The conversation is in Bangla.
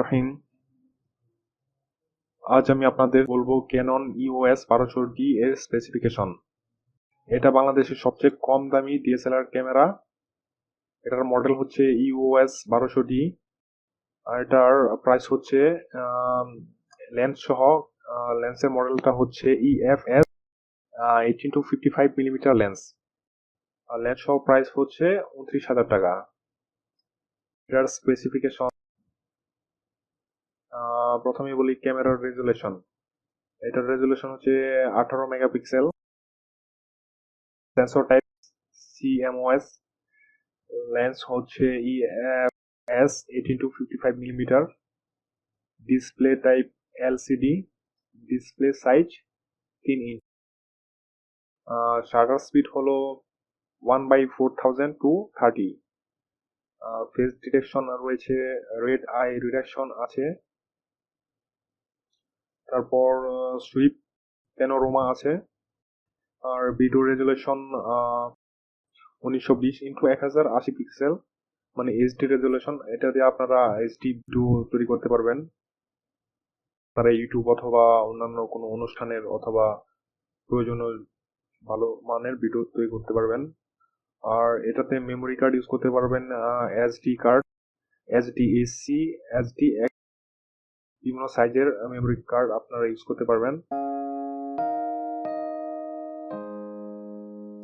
রহিম। আজ আমি আপনাদের বলব ক্যানন ইওএস বারোশো ডি এর স্পেসিফিকেশন এটা বাংলাদেশের সবচেয়ে কম দামি ডিএসএলআর ক্যামেরা। এটার মডেল হচ্ছে ইওএস বারোশো ডি আর এটার প্রাইস হচ্ছে লেন্স সহ লেন্সের মডেলটা হচ্ছে E E F S eighteen two fifty five millimetre lens lens সহ প্রাইস হচ্ছে উনত্রিশ হাজার টাকা। এটার স্পেসিফিকেশন প্রথমে বলি ক্যামেরার রেজুলেশন। এটার রেজুলেশন হচ্ছে আঠারো megapixel. Sensor type CMOS lens হচ্ছে E S eighteen two fifty five millimetre display type LCD display size তিন ইঞ্চ শাটার স্পিড হলো one by four thousand two thirty face detection রয়েছে রেড আই ডিটেকশন আছে। তারপর সুইপ প্যানোরোমা আছে? আর ভিডিও রেজুলেশন উনিশশো বিশ ইন্টু এক হাজার আশি পিক্সেল মানে এইচডি রেজুলেশন এটা দিয়ে আপনারা এইচডি ভিডিও তৈরি করতে পারবেন। তারা ইউটিউব অথবা অন্যান্য কোনো অনুষ্ঠানের অথবা প্রয়োজনীয় ভালো মানের ভিডিও তৈরি করতে পারবেন। আর এটাতে মেমোরি কার্ড ইউজ করতে পারবেন এসডি কার্ড এসডিএসি এসডি বিভিন্ন সাইজের মেমোরি কার্ড আপনারা ইউজ করতে পারবেন।